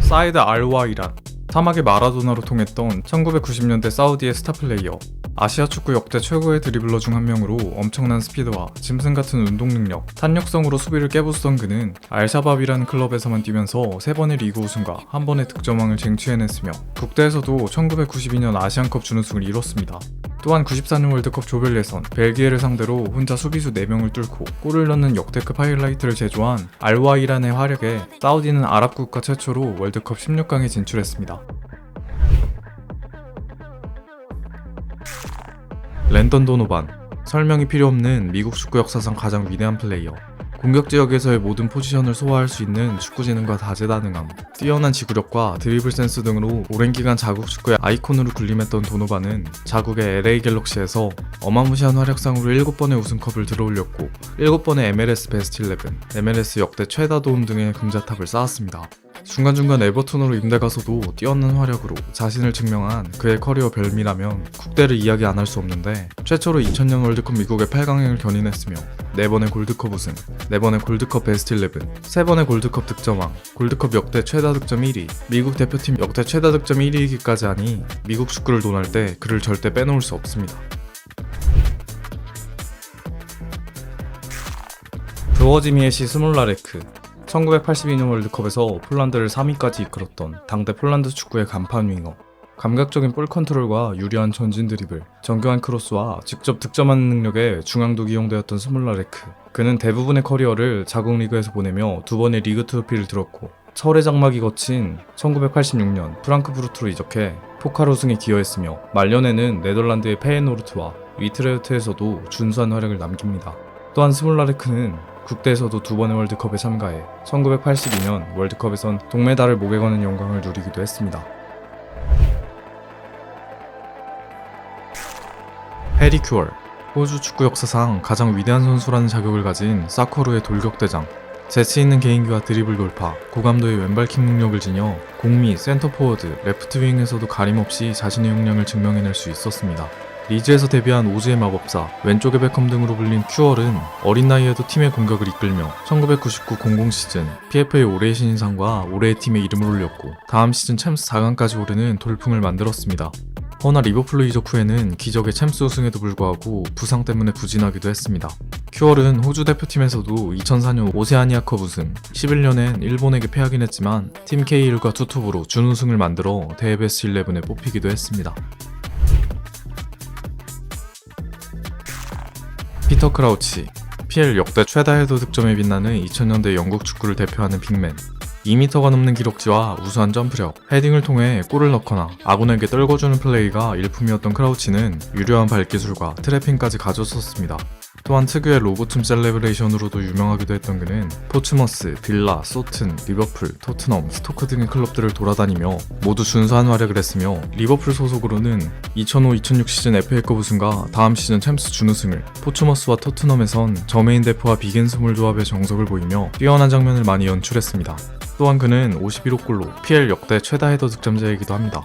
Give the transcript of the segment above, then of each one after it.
사이드 알와 이란 사막의 마라도나로 통했던 1990년대 사우디의 스타 플레이어 아시아 축구 역대 최고의 드리블러 중 한 명으로 엄청난 스피드와 짐승 같은 운동 능력, 탄력성으로 수비를 깨부수던 그는 알샤밥이라는 클럽에서만 뛰면서 세 번의 리그 우승과 한 번의 득점왕을 쟁취해냈으며 국대에서도 1992년 아시안컵 준우승을 이뤘습니다. 또한 94년 월드컵 조별 예선 벨기에를 상대로 혼자 수비수 4명을 뚫고 골을 넣는 역대급 하이라이트를 제조한 알와이란의 활약에 사우디는 아랍 국가 최초로 월드컵 16강에 진출했습니다. 랜던 도노반 설명이 필요 없는 미국 축구 역사상 가장 위대한 플레이어 공격 지역에서의 모든 포지션을 소화할 수 있는 축구 지능과 다재다능함 뛰어난 지구력과 드리블 센스 등으로 오랜 기간 자국 축구의 아이콘으로 군림했던 도노반은 자국의 LA 갤럭시에서 어마무시한 활약상으로 7번의 우승컵을 들어올렸고 7번의 MLS 베스트 11, MLS 역대 최다 도움 등의 금자탑을 쌓았습니다. 중간중간 에버톤으로 임대 가서도 뛰어난 활약으로 자신을 증명한 그의 커리어 별미라면 국대를 이야기 안 할 수 없는데 최초로 2000년 월드컵 미국의 8강행을 견인했으며 4번의 골드컵 우승, 4번의 골드컵 베스트 11, 3번의 골드컵 득점왕, 골드컵 역대 최다 득점 1위, 미국 대표팀 역대 최다 득점 1위이기까지 하니 미국 축구를 논할 때 그를 절대 빼놓을 수 없습니다. 브워지미에시 스몰라레크 1982년 월드컵에서 폴란드를 3위까지 이끌었던 당대 폴란드 축구의 간판 윙어 감각적인 볼 컨트롤과 유리한 전진 드리블, 정교한 크로스와 직접 득점하는 능력에 중앙도 기용되었던 스몰라레크 그는 대부분의 커리어를 자국 리그에서 보내며 두 번의 리그 트로피를 들었고 철의 장막이 거친 1986년 프랑크푸르트로 이적해 포칼 우승에 기여했으며 말년에는 네덜란드의 페에노르트와 위트레흐트에서도 준수한 활약을 남깁니다. 또한 스몰라레크는 국대에서도 두 번의 월드컵에 참가해 1982년 월드컵에선 동메달을 목에 거는 영광을 누리기도 했습니다. 해리 큐얼 호주 축구 역사상 가장 위대한 선수라는 자격을 가진 사커루의 돌격대장 재치 있는 개인기와 드리블 돌파, 고감도의 왼발 킥 능력을 지녀 공미, 센터포워드, 레프트 윙에서도 가림없이 자신의 역량을 증명해낼 수 있었습니다. 리즈에서 데뷔한 오즈의 마법사, 왼쪽의 베컴 등으로 불린 큐얼은 어린 나이에도 팀의 공격을 이끌며 1999-00 시즌 PFA 올해의 신인상과 올해의 팀에 이름을 올렸고 다음 시즌 챔스 4강까지 오르는 돌풍을 만들었습니다. 허나 리버풀로 이적 후에는 기적의 챔스 우승에도 불구하고 부상 때문에 부진하기도 했습니다. 큐얼은 호주 대표팀에서도 2004년 오세아니아컵 우승, 11년엔 일본에게 패하긴 했지만 팀 K1과 투톱으로 준우승을 만들어 대베스트 11에 뽑히기도 했습니다. 피터 크라우치 PL 역대 최다 헤더 득점에 빛나는 2000년대 영국 축구를 대표하는 빅맨 2m가 넘는 기록지와 우수한 점프력, 헤딩을 통해 골을 넣거나 아군에게 떨궈주는 플레이가 일품이었던 크라우치는 유려한 발기술과 트래핑까지 가졌었습니다. 또한 특유의 로보춤 셀레브레이션으로도 유명하기도 했던 그는 포츠머스, 빌라, 소튼, 리버풀, 토트넘, 스토크 등의 클럽들을 돌아다니며 모두 준수한 활약을 했으며 리버풀 소속으로는 2005-2006 시즌 FA컵 우승과 다음 시즌 챔스 준우승을 포츠머스와 토트넘에선 저메인 데프와 비겐 스몰 조합의 정석을 보이며 뛰어난 장면을 많이 연출했습니다. 또한 그는 51호 골로 PL 역대 최다 헤더 득점자이기도 합니다.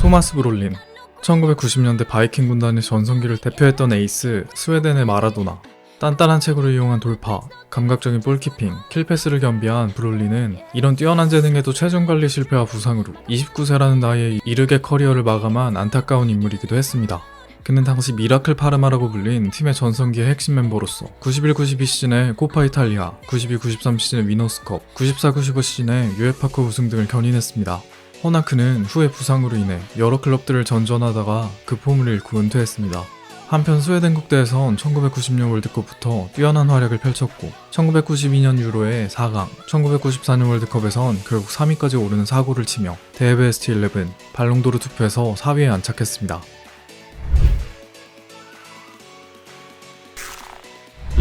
토마스 브롤린 1990년대 바이킹 군단의 전성기를 대표했던 에이스 스웨덴의 마라도나 단단한 책으로 이용한 돌파, 감각적인 볼키핑, 킬패스를 겸비한 브롤리는 이런 뛰어난 재능에도 체중 관리 실패와 부상으로 29세라는 나이에 이르게 커리어를 마감한 안타까운 인물이기도 했습니다. 그는 당시 미라클 파르마라고 불린 팀의 전성기의 핵심 멤버로서 91-92 시즌에 코파 이탈리아, 92-93 시즌의 위너스컵, 94-95 시즌에 유에파컵 우승 등을 견인했습니다. 허나 그는 후에 부상으로 인해 여러 클럽들을 전전하다가 그 폼을 잃고 은퇴했습니다. 한편 스웨덴 국대에선 1990년 월드컵부터 뛰어난 활약을 펼쳤고 1992년 유로의 4강, 1994년 월드컵에선 결국 3위까지 오르는 사고를 치며 대베스트 11, 발롱도르 투표에서 4위에 안착했습니다.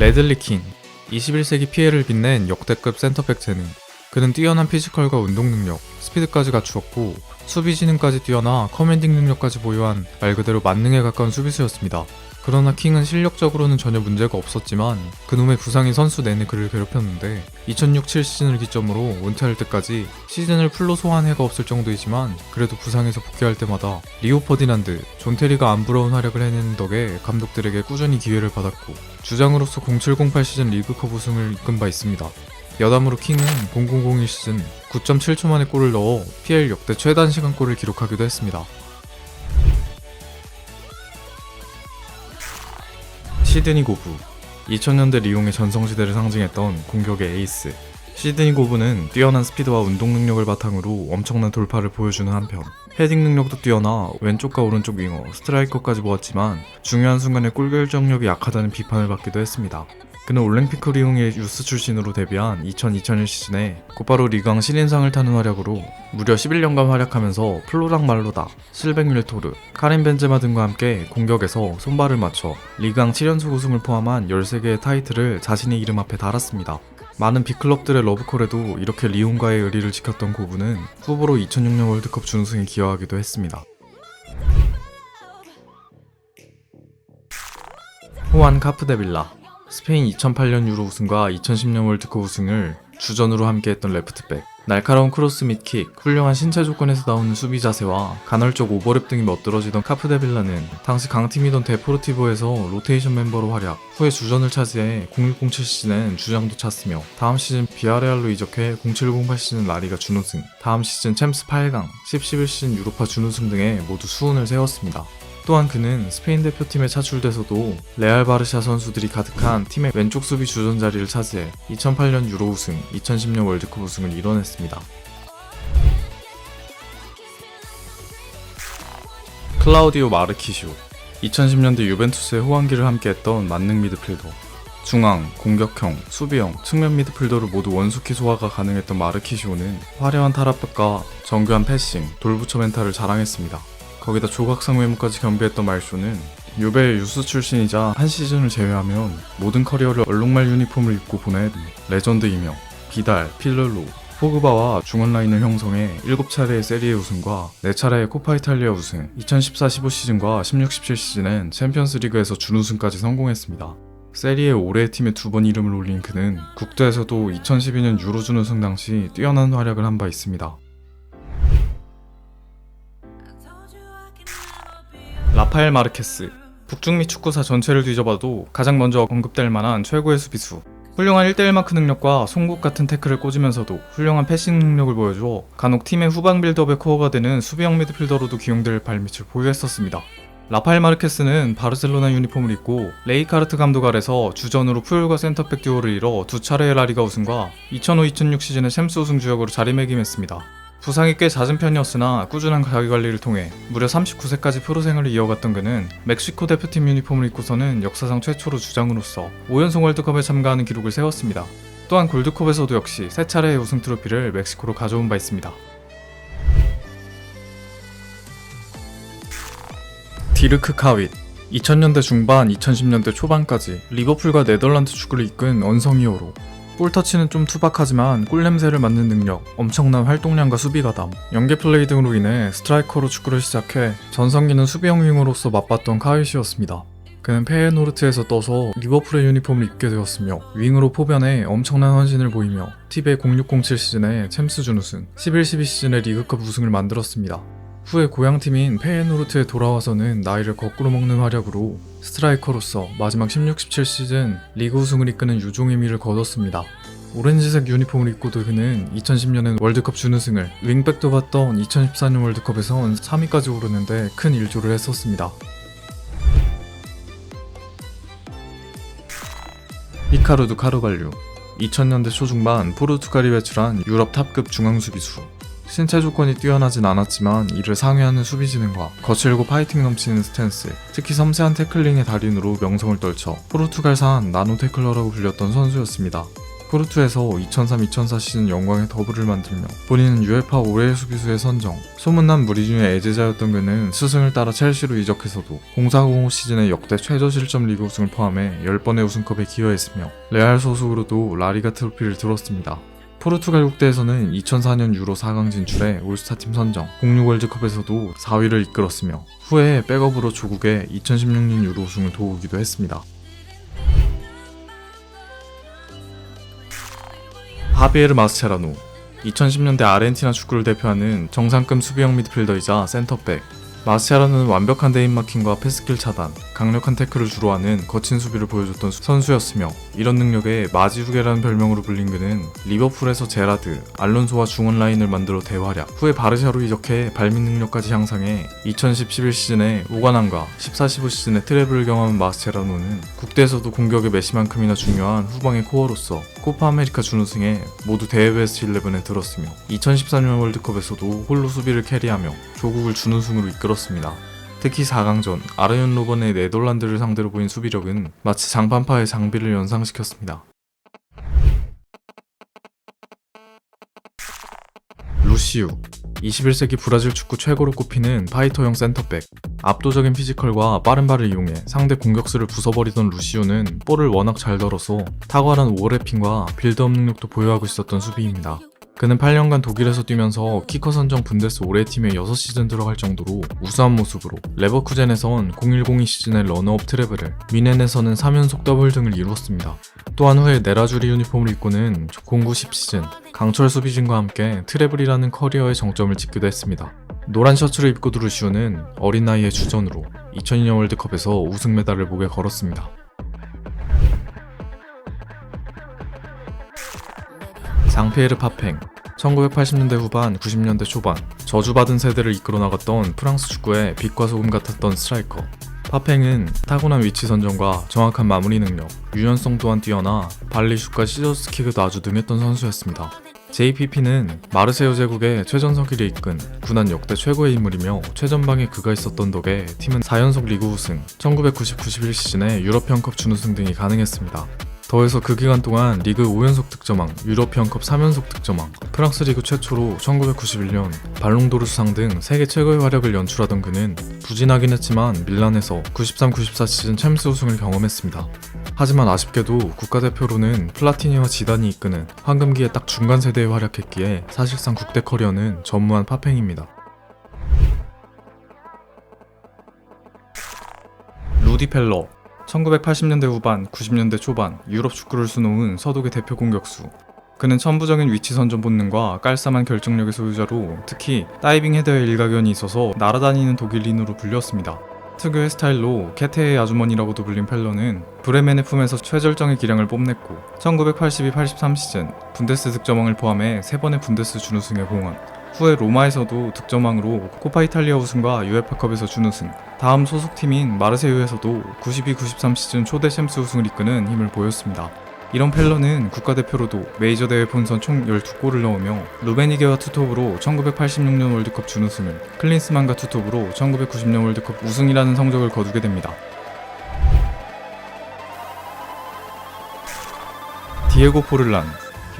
레들리 킹 21세기 피해를 빛낸 역대급 센터백 재능 그는 뛰어난 피지컬과 운동 능력, 스피드까지 갖추었고 수비 지능까지 뛰어나 커맨딩 능력까지 보유한 말 그대로 만능에 가까운 수비수였습니다. 그러나 킹은 실력적으로는 전혀 문제가 없었지만 그놈의 부상이 선수 내내 그를 괴롭혔는데 2006-7 시즌을 기점으로 은퇴할 때까지 시즌을 풀로 소화한 해가 없을 정도이지만 그래도 부상에서 복귀할 때마다 리오 퍼디난드, 존 테리가 안 부러운 활약을 해내는 덕에 감독들에게 꾸준히 기회를 받았고 주장으로서 0708 시즌 리그컵 우승을 이끈 바 있습니다. 여담으로 킹은 0001 시즌 9.7초 만에 골을 넣어 PL 역대 최단 시간 골을 기록하기도 했습니다. 시드니 고브 2000년대 리옹의 전성시대를 상징했던 공격의 에이스 시드니 고브는 뛰어난 스피드와 운동 능력을 바탕으로 엄청난 돌파를 보여주는 한편 헤딩 능력도 뛰어나 왼쪽과 오른쪽 윙어, 스트라이커까지 모았지만 중요한 순간에 골 결정력이 약하다는 비판을 받기도 했습니다. 그는 올랭피크 리옹의 유스 출신으로 데뷔한 2000-2001 시즌에 곧바로 리강 신인상을 타는 활약으로 무려 11년간 활약하면서 플로랑 말로다, 실백 릴토르, 카린 벤제마 등과 함께 공격에서 손발을 맞춰 리강 7연속 우승을 포함한 13개의 타이틀을 자신의 이름 앞에 달았습니다. 많은 빅클럽들의 러브콜에도 이렇게 리옹과의 의리를 지켰던 고부는 후보로 2006년 월드컵 준우승에 기여하기도 했습니다. 호안 카프데빌라 스페인 2008년 유로 우승과 2010년 월드컵 우승을 주전으로 함께했던 레프트백 날카로운 크로스 및 킥, 훌륭한 신체 조건에서 나오는 수비 자세와 간헐적 오버랩 등이 멋들어지던 카프데빌라는 당시 강팀이던 데포르티보에서 로테이션 멤버로 활약, 후에 주전을 차지해 0607 시즌엔 주장도 찼으며 다음 시즌 비아레알로 이적해 0708 시즌 라리가 준우승, 다음 시즌 챔스 8강, 10-11 시즌 유로파 준우승 등의 모두 수훈을 세웠습니다. 또한 그는 스페인 대표팀에 차출돼서도 레알 바르샤 선수들이 가득한 팀의 왼쪽 수비 주전 자리를 차지해 2008년 유로 우승, 2010년 월드컵 우승을 이뤄냈습니다. 클라우디오 마르키시오 2010년대 유벤투스의 호환기를 함께했던 만능 미드필더 중앙, 공격형, 수비형, 측면 미드필더를 모두 원숙히 소화가 가능했던 마르키시오는 화려한 탈압박과 정교한 패싱, 돌부처 멘탈을 자랑했습니다. 거기다 조각상 외모까지 겸비했던 말쇼는 유베의 유스 출신이자 한 시즌을 제외하면 모든 커리어를 얼룩말 유니폼을 입고 보낸 레전드이며 비달, 필럴로, 포그바와 중원 라인을 형성해 7차례의 세리에 우승과 4차례의 코파 이탈리아 우승, 2014-15 시즌과 16-17 시즌엔 챔피언스 리그에서 준우승까지 성공했습니다. 세리에 올해의 팀에 두 번 이름을 올린 그는 국대에서도 2012년 유로 준우승 당시 뛰어난 활약을 한 바 있습니다. 라파엘 마르케스 북중미 축구사 전체를 뒤져봐도 가장 먼저 언급될 만한 최고의 수비수 훌륭한 1대1 마크 능력과 송곳 같은 태클을 꽂으면서도 훌륭한 패싱 능력을 보여주어 간혹 팀의 후방 빌드업의 코어가 되는 수비형 미드필더로도 기용될 발밑을 보유했었습니다. 라파엘 마르케스는 바르셀로나 유니폼을 입고 레이카르트 감독 아래서 주전으로 푸열과 센터백 듀오를 이뤄 두 차례의 라리가 우승과 2005-2006 시즌의 챔스 우승 주역으로 자리매김했습니다. 부상이 꽤 잦은 편이었으나 꾸준한 자기관리를 통해 무려 39세까지 프로 생활을 이어갔던 그는 멕시코 대표팀 유니폼을 입고서는 역사상 최초로 주장으로서 5연속 월드컵에 참가하는 기록을 세웠습니다. 또한 골드컵에서도 역시 세 차례의 우승 트로피를 멕시코로 가져온 바 있습니다. 디르크 카윗 2000년대 중반, 2010년대 초반까지 리버풀과 네덜란드 축구를 이끈 언성 히어로 볼터치는 좀 투박하지만 꿀냄새를 맡는 능력, 엄청난 활동량과 수비가담, 연계 플레이 등으로 인해 스트라이커로 축구를 시작해 전성기는 수비형 윙으로서 맛봤던 카윗이었습니다. 그는 페에노르트에서 떠서 리버풀의 유니폼을 입게 되었으며 윙으로 포변해 엄청난 헌신을 보이며 팁의 0607 시즌에 챔스 준우승, 11-12 시즌에 리그컵 우승을 만들었습니다. 후에 고향팀인 페에노르트에 돌아와서는 나이를 거꾸로 먹는 활약으로 스트라이커로서 마지막 16-17 시즌 리그 우승을 이끄는 유종의 미를 거뒀습니다. 오렌지색 유니폼을 입고 도 그는 2010년엔 월드컵 준우승을 윙백도 봤던 2014년 월드컵에선 3위까지 오르는데 큰 일조를 했었습니다. 히카루드 카르발류 2000년대 초중반 포르투갈이 배출한 유럽 탑급 중앙 수비수 신체 조건이 뛰어나진 않았지만 이를 상회하는 수비 지능과 거칠고 파이팅 넘치는 스탠스, 특히 섬세한 태클링의 달인으로 명성을 떨쳐 포르투갈산 나노 태클러라고 불렸던 선수였습니다. 포르투에서 2003-2004 시즌 영광의 더블을 만들며 본인은 UEFA 올해의 수비수에 선정, 소문난 무리 중에 애제자였던 그는 스승을 따라 첼시로 이적해서도 04-05 시즌의 역대 최저 실점 리그 우승을 포함해 10번의 우승컵에 기여했으며 레알 소속으로도 라리가 트로피를 들었습니다. 포르투갈 국대에서는 2004년 유로 4강 진출에 올스타팀 선정, 06 월드컵에서도 4위를 이끌었으며 후에 백업으로 조국의 2016년 유로 우승을 도우기도 했습니다. 하비에르 마스체라노 2010년대 아르헨티나 축구를 대표하는 정상급 수비형 미드필더이자 센터백 마스체라노는 완벽한 데인마킹과 패스킬 차단, 강력한 태클을 주로 하는 거친 수비를 보여줬던 수- 선수였으며 이런 능력에 마지후게라는 별명으로 불린 그는 리버풀에서 제라드, 알론소와 중원 라인을 만들어 대활약 후에 바르샤로 이적해 발밑 능력까지 향상해 2010-11 시즌에 오가남과 14-15 시즌에 트래블을 경험한 마스체라노는 국대에서도 공격의 메시만큼이나 중요한 후방의 코어로서 코파 아메리카 준우승에 모두 대회 베스트 11에 들었으며 2013년 월드컵에서도 홀로 수비를 캐리하며 조국을 준우승으로 이끌었습니다. 특히 4강전 아르연 로번의 네덜란드를 상대로 보인 수비력은 마치 장판파의 장비를 연상시켰습니다. 루시우 21세기 브라질 축구 최고로 꼽히는 파이터형 센터백 압도적인 피지컬과 빠른 발을 이용해 상대 공격수를 부숴버리던 루시우는 볼을 워낙 잘 덜어서 탁월한 오버래핑과 빌드업 능력도 보유하고 있었던 수비입니다. 그는 8년간 독일에서 뛰면서 키커 선정 분데스 올해 팀에 6시즌 들어갈 정도로 우수한 모습으로 레버쿠젠에선 0102 시즌의 러너업 트래블을 미넨에서는 3연속 더블 등을 이루었습니다. 또한 후에 네라주리 유니폼을 입고는 09 10 시즌 강철 수비진과 함께 트래블이라는 커리어의 정점을 찍기도 했습니다. 노란 셔츠를 입고 두루시우는 어린 나이에 주전으로 2002년 월드컵에서 우승 메달을 목에 걸었습니다. 장피에르 파팽 1980년대 후반, 90년대 초반 저주받은 세대를 이끌어 나갔던 프랑스 축구의 빛과 소금 같았던 스트라이커 파팽은 타고난 위치 선정과 정확한 마무리 능력, 유연성 또한 뛰어나 발리슛과 시저스킥에도 아주 능했던 선수였습니다. JPP는 마르세유 제국의 최전성기를 이끈 군한 역대 최고의 인물이며 최전방에 그가 있었던 덕에 팀은 4연속 리그 우승, 1990-91 시즌에 유럽형컵 준우승 등이 가능했습니다. 더해서 그 기간 동안 리그 5연속 득점왕, 유러피언컵 3연속 득점왕, 프랑스 리그 최초로 1991년 발롱도르 수상 등 세계 최고의 활약을 연출하던 그는 부진하긴 했지만 밀란에서 93-94 시즌 챔스 우승을 경험했습니다. 하지만 아쉽게도 국가대표로는 플라티니와 지단이 이끄는 황금기의 딱 중간 세대에 활약했기에 사실상 국대 커리어는 전무한 파팽입니다. 루디 펠러 1980년대 후반, 90년대 초반 유럽 축구를 수놓은 서독의 대표 공격수. 그는 천부적인 위치 선전 본능과 깔쌈한 결정력의 소유자로 특히 다이빙 헤더의 일가견이 있어서 날아다니는 독일인으로 불렸습니다. 특유의 스타일로 캐테의 아주머니라고도 불린 펠러는 브레멘의 품에서 최절정의 기량을 뽐냈고 1982-83 시즌 분데스 득점왕을 포함해 3번의 분데스 준우승에 공헌 후에 로마에서도 득점왕으로 코파 이탈리아 우승과 유에파컵에서 준우승 다음 소속팀인 마르세유에서도 92-93 시즌 초대 챔스 우승을 이끄는 힘을 보였습니다. 이런 펠러는 국가대표로도 메이저 대회 본선 총 12골을 넣으며 루베니게와 투톱으로 1986년 월드컵 준우승을 클린스만과 투톱으로 1990년 월드컵 우승이라는 성적을 거두게 됩니다. 디에고 포를란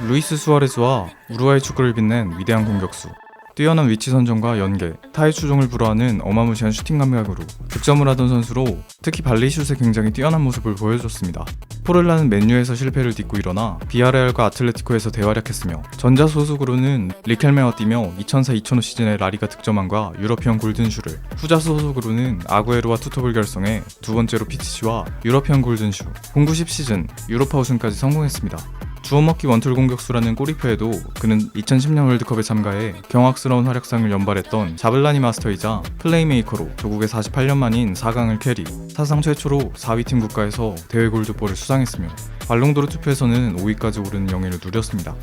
루이스 수아레스와 우루과이 축구를 빛낸 위대한 공격수 뛰어난 위치 선정과 연계, 타의 추종을 불허하는 어마무시한 슈팅 감각으로 득점을 하던 선수로 특히 발리슛에 굉장히 뛰어난 모습을 보여줬습니다. 포를라는 맨유에서 실패를 딛고 일어나 비아레알과 아틀레티코에서 대활약했으며 전자 소속으로는 리켈메와 뛰며 2004-2005 시즌의 라리가 득점왕과 유러피언 골든슈를 후자 소속으로는 아구에로와 투톱을 결성해 두 번째로 피치시와 유러피언 골든슈 09-10 시즌 유로파 우승까지 성공했습니다. 주워먹기 원툴 공격수라는 꼬리표에도 그는 2010년 월드컵에 참가해 경악스러운 활약상을 연발했던 자블라니 마스터이자 플레이메이커로 조국의 48년 만인 4강을 캐리, 사상 최초로 4위 팀 국가에서 대회 골드볼을 수상했으며 발롱도르 투표에서는 5위까지 오르는 영예를 누렸습니다.